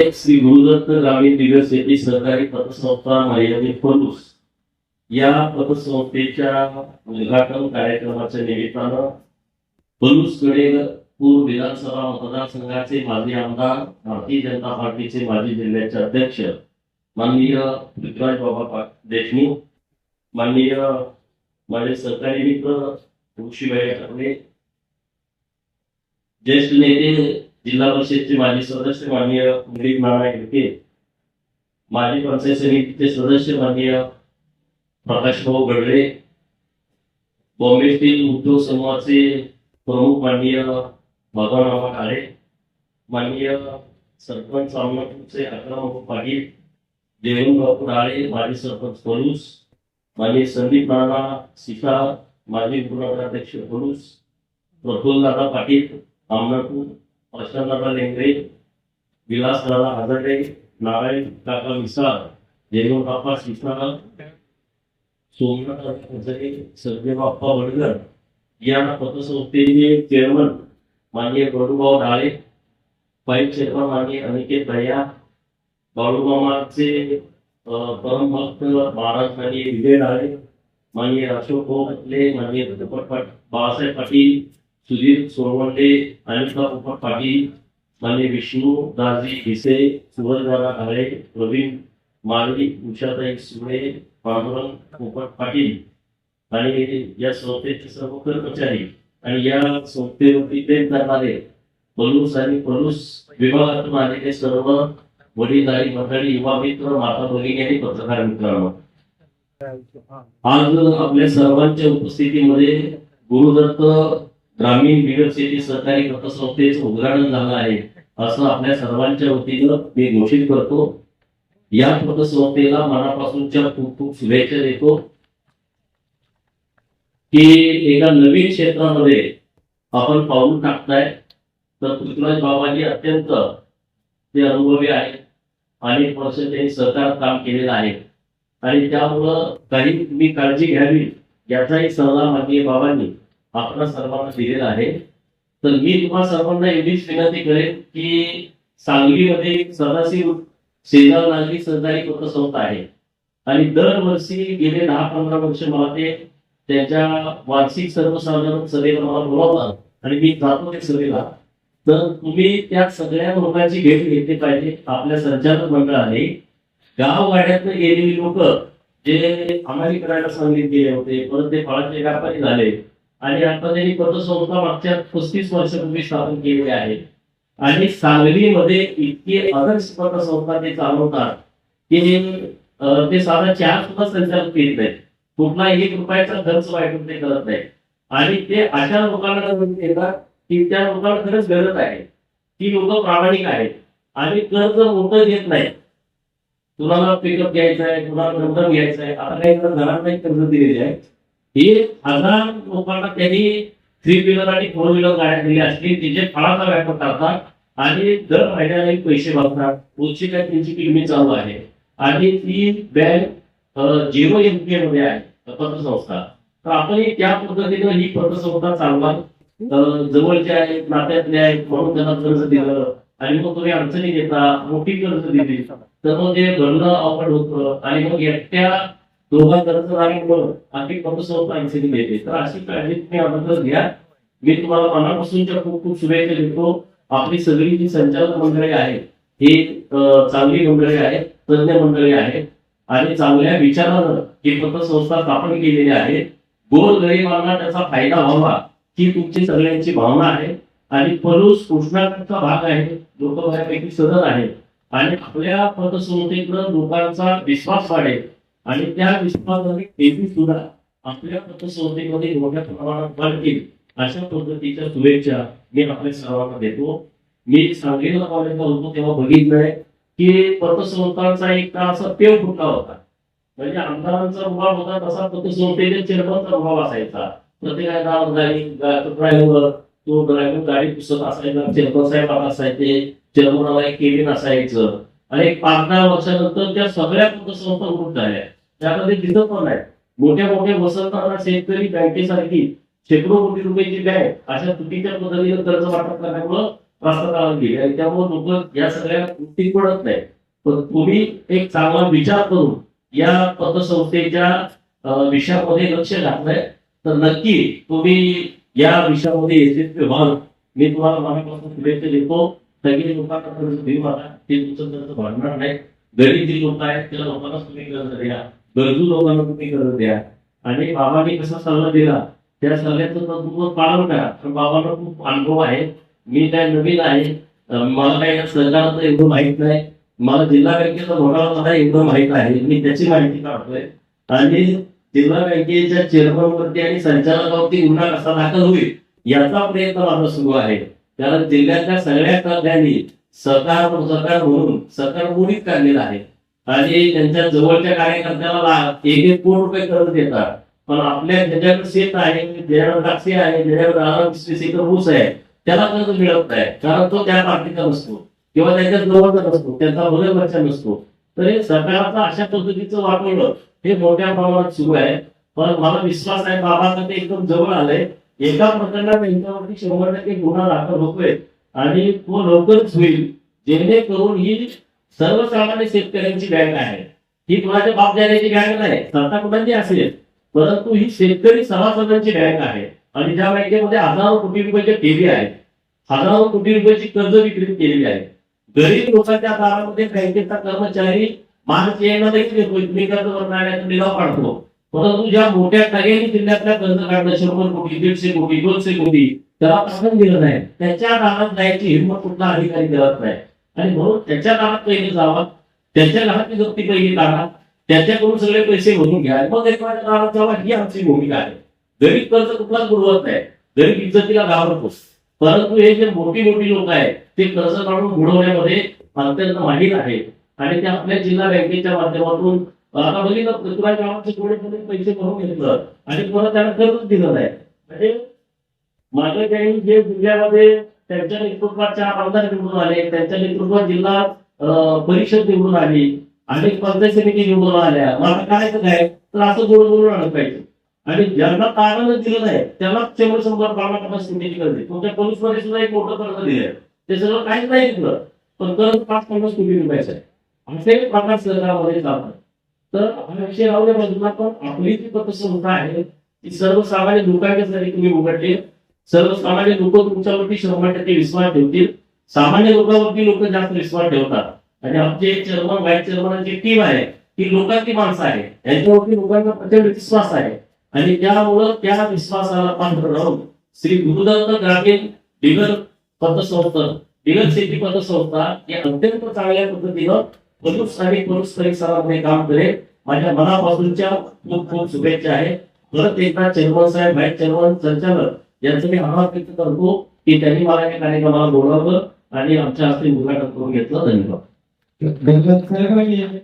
श्री गुरुदत्त ग्रामीण दिवस शेती सहकारी पतसंस्था मर्यादित फलूस या पतसंस्थेच्या उद्घाटन कार्यक्रमाच्या निमित्तानं फलूसकडे पूर्व विधानसभा मतदारसंघाचे माजी आमदार भारतीय जनता पार्टीचे माजी जिल्ह्याचे अध्यक्ष माननीय पृथ्वीराज बाबा पा- देशमुख माननीय माझे सहकारी मित्र ऋषीभाई ठाकरे ज्येष्ठ नेते जिल्हा परिषदचे माजी सदस्य माननीय दिलीप नारायण हिरके माजी पंचायत समितीचे सदस्य माननीय प्रकाश भाऊ गडरे बॉम्बे उद्योग समूहाचे प्रमुख माननीय भगवानराव काळे माननीय सरपंच अमनापूरचे अकराम पाटील देवूनबापू राळे माजी सरपंच पलूस माननीय संदीप नाना सीता माजी पूर्णाध्यक्ष पलूस प्रफुल्लदादा पाटील अमनापूर प्रशांतदादा लेंगरे विलासदादा आजाडे नारायण काका मिसाळ जयवंत बाप्पा सीताराम सोमनाथ हजरे सर्वे बाप्पा वडगर या पतसंस्थेचे चेअरमन माननीय गडूभाऊ डाळे पाईप चेअरमन माननीय अनिकेत दया बाळूमामाचे परमभक्त महाराज माननीय विजय डाळे माननीय अशोक भाऊ माननीय दत्तपट बाळासाहेब पाटील सुधीर सोळवंडे अनिता पोपट पाटील माननीय विष्णू दाजी भिसे सुवर्णदादा ढाळे प्रवीण माळी उषाताई सुळे पांडुरंग पोपट पाटील आणि या संस्थेचे सर्व कर्मचारी आणि या संस्थेवरती ते करणारे पलूस आणि पलूस विभागातून आलेले सर्व वडीलधारी मंडळी युवा मित्र माता भगिनी आणि पत्रकार मित्रांनो आज आपल्या सर्वांच्या उपस्थितीमध्ये गुरुदत्त ग्रामीण बिगर शेती सहकारी पतसंस्थेचं उद्घाटन झालं आहे असं आपल्या सर्वांच्या वतीनं मी घोषित करतो. या पतसंस्थेला मनापासूनच्या खूप खूप शुभेच्छा देतो की एका नवीन क्षेत्रामध्ये आपण पाऊल टाकताय. तर पृथ्वीराज बाबांनी अत्यंत ते अनुभवी आहेत. अनेक वर्ष त्यांनी सहकार काम केलेलं आहे. आणि त्यामुळं काही तुम्ही काळजी घ्यावी याचाही सल्ला माननीय बाबांनी आपल्या सर्वांना दिलेला आहे. तर मी तुम्हाला सर्वांना एवढीच विनंती करेन की सांगलीमध्ये सदाशिव शेजार नागरी सहकारी पतसंस्था आहे? आणि दरवर्षी गेले दहा पंधरा वर्ष मला ते त्यांच्या वार्षिक सर्वसाधारण सभेला मला बोलावतात आणि मी जातो त्या सभेला. तर तुम्ही त्या सगळ्या लोकांची भेट घेतली पाहिजे. आपल्या संचालक मंडळाने. गावगाड्यातनं गेलेली लोक जे आम्हाला करायला सांगितले होते परत ते फळाचे व्यापारी झाले. आणि आता त्यांनी पतसंस्था मागच्या पस्तीस वर्षापूर्वी स्थापन केलेली आहे. आणि सांगलीमध्ये इतके आदर्श पतसंस्था ते चालवतात की ते साधा चार सुद्धा संचालन करीत नाहीत. कुठला एक रुपयाचा खर्च वाटून ते करत नाही आणि ते अशा लोकांना देतात की त्या लोकांना खरंच गरज आहे. ती लोक प्रामाणिक आहेत आणि कर्ज मोठं घेत नाही कुणाला पिकअप घ्यायचं आहे कुणाला नंबर घ्यायचं आहे आता काही घरांना कर्ज दिलेले आहे हे हजार लोकांना त्यांनी थ्री व्हीलर आणि फोर व्हीलर गाड्या दिल्या असतील तिचे फळाचा व्यापार करतात आणि दर महिन्याला पैसे भरतात पुढची काय त्यांची किडनी चालू आहे. आणि ती बँक झिरो एमपीए मध्ये आहे पतसंस्था. तर आपण त्या पद्धतीनं ही पतसंस्था चालवा अं, जवळचे आहेत नात्यातले आहेत म्हणून त्यांना कर्ज दिलं. आणि मग तुम्ही अडचणी देता मोठी कर्ज दिली तर मग ते घडणं अवघड होतं. आणि मग एकट्या दोघा मग आणखी पतसंस्था अडचणी देते तर अशी काळजी तुम्ही अगोदर घ्या. मी तुम्हाला मनापासूनच्या खूप खूप शुभेच्छा देतो. आपली सगळी जी संचालक मंडळी आहेत ही चांगली मंडळी आहेत तज्ञ मंडळी आहेत आणि चांगल्या विचारानं ही पतसंस्था स्थापन केलेली आहे. गोर गरिबांना त्याचा फायदा व्हावा ही तुमची सगळ्यांची भावना आहे. आणि पलूस कृष्णाचा भाग आहे. लोक बऱ्यापैकी सदन आहे आणि आपल्या पतसंस्थेकडे लोकांचा विश्वास वाढेल. आणि त्या विश्वासाने तेही सुद्धा आपल्या पतसंस्थेमध्ये मोठ्या प्रमाणात वाढतील अशा पद्धतीच्या शुभेच्छा मी आपल्या सर्वांना देतो. मी सांगलीला कॉलेजला होतो तेव्हा बघितलंय की पतसंस्थांचा एक असा पेव फुटला होता. म्हणजे आमदारांचा रुबाब होता तसा पतसंस्थेच्या चेअरमनचा रुबाब असायचा. प्रत्येकाला ड्रायव्हर तो ड्रायव्हर गाडी पुसत असायचा चेअरमन साहेब असायचे चेअरमनाला एक केबिन असायचं. आणि एक पाच दहा वर्षानंतर त्या सगळ्या पतसंस्था उभून झाल्या. त्यामध्ये दिसत पण नाही मोठ्या मोठ्या वसंतांना शेतकरी बँकेसारखी शेकडो कोटी रुपयाची बँक अशा चुकीच्या पद्धतीने कर्ज वाटप करण्यामुळं प्रस्तावाला गेली. आणि त्यामुळे लोक या सगळ्या गोष्टी पडत नाही पण तुम्ही एक चांगला विचार करून या पतसंस्थेच्या विषयामध्ये लक्ष घातलंय. तर नक्की तुम्ही या विषयामध्ये यशस्वी व्हाल. मी तुम्हाला मनापासून शुभेच्छा देतो. सगळी लोकांना कर्ज देऊ ते तुमचं कर्ज भरणार नाही गरीब जी लोक आहेत त्या लोकांना तुम्ही कर्ज द्या. गरजू लोकांना तुम्ही कर्ज द्या. आणि बाबांनी कसा सल्ला दिला त्या सल्ल्याचं तत्व तुम्ही पालन करा. कारण बाबांना खूप अनुभव आहे मी काय नवीन आहे. मला काही सरकारचं एवढं माहीत नाही. मला जिल्हा बँकेचा घोटाळा मला एवढं माहीत आहे. मी त्याची माहिती काढतोय. आणि जिल्हा बँकेच्या चेअरमनवरती आणि संचालकावरती गुन्हा कसा दाखल होईल याचा प्रयत्न माझा सुरू आहे. त्याला जिल्ह्यातल्या सगळ्या कर्जांनी सरकार सरकार म्हणून सरकार मोडीत काढलेलं आहे. आणि त्यांच्या जवळच्या कार्यकर्त्याला एक एक कोटी रुपये कर्ज देतात. पण आपल्या ज्याच्याकडे शेत आहे ज्याच्याकडे द्राक्षे आहे ज्याच्याकडे एकर ऊस आहे त्याला कर्ज मिळत नाही. कारण तो त्या पार्टीचा नसतो. किंवा त्याच्या जवळचा नसतो त्यांचा बरोबरचा नसतो. तर हे सरकारचं अशा पद्धतीचं वापरलं हे मोठ्या प्रमाणात सुरू आहे. पण मला विश्वास आहे बाबा ते एकदम जवळ आलंय. एका प्रकरणात यांच्यावरती शंभर टक्के गुन्हा दाखल होतोय. आणि तो लवकरच होईल. जेणेकरून ही सर्वसामान्य शेतकऱ्यांची बँक आहे. ही कुणाच्या बाप जाण्याची बँक नाही सत्ता कुणाची असेल. परंतु ही शेतकरी सभासदांची बँक आहे. आणि त्या बँकेमध्ये हजारो कोटी रुपयाच्या ठेवी आहेत हजारो कोटी रुपयाची कर्ज विक्री केलेली आहे. गरीब लोकांच्या दारामध्ये बँकेचा कर्मचारी माणूस यायला देखील कर्ज भरणाऱ्याचा निलाव काढतो. परंतु ज्या मोठ्या टगेली जिल्ह्यातल्या कर्ज काढणं शंभर कोटी दीडशे कोटी दोनशे कोटी त्याला पाठवून दिलं नाही. त्याच्या दारात जायची हिंमत कुठला अधिकारी करत नाही. आणि म्हणून त्याच्या काळात पहिले जावा त्याच्या घरातली व्यक्ती पहिली काढा त्याच्याकडून सगळे पैसे भरून घ्या. मग एखाद्या काळात जावा ही आमची भूमिका आहे. गरीब कर्ज कुठलाच बुडवत नाही. गरीब इज्जतीला घाबरतोस परंतु हे जे मोठी मोठी लोक आहेत ते कर्ज काढून बुडवण्यामध्ये अत्यंत माहीर आहेत. आणि ते आपल्या जिल्हा बँकेच्या माध्यमातून आता बघितलं पृथ्वीराज गावाचे थोडे थोडे पैसे भरून घेतलं. आणि परत त्यांना कर्ज दिलं नाही. म्हणजे माझ्या काही जे जिल्ह्यामध्ये त्यांच्या नेतृत्वात चार आमदार निवडून आले त्यांच्या नेतृत्वात जिल्हा परिषद निवडून आली अनेक पंचायत समिती निवडून आल्या. मला करायचं काय? तर असं जोडून जोडून आणत पाहिजे. आणि ज्यांना तारण दिलं नाही त्याला शंभर शंभर बाबा पन्नास करते तुमच्या पोलीसमध्ये सुद्धा एक मोठं कर्ज दिलंय. ते सगळं काहीच नाही दिलं. पण कर्ज पाच पन्नास कोटी रुपयाचं आहे. असे प्रकार सरकारमध्ये जातात. तर हा विषय राहू बाजूला पण आपली जी पतसंस्था आहे ती सर्वसामान्य लोकांच्यासाठी तुम्ही उघडली सर्वसामान्य लोक तुमच्यावरती शंभर टक्के विश्वास ठेवतील. सामान्य लोकांवरती लोक जास्त विश्वास ठेवतात. आणि आमचे चेअरमन व्हाईस चेअरमनची टीम आहे ती लोकांची माणसं आहे यांच्यावरती लोकांचा प्रचंड विश्वास आहे. आणि त्यामुळं त्या विश्वासाला पात्र राहून श्री गुरुदत्त ग्रामीण बिगर पतसंस्था बिगर शेती पतसंस्था या अत्यंत चांगल्या पद्धतीनं पलूस आणि पलूस परिसरामध्ये काम करेल. माझ्या मनापासूनच्या खूप खूप शुभेच्छा आहे. परत एकदा चेअरमन साहेब व्हाईस चेअरमन संचालक यांचं मी आभार व्यक्त करतो की त्यांनी मला या कार्यक्रमाला बोलावलं आणि आमच्या हस्ते उद्घाटन करून घेतलं. धन्यवाद. धन्यवाद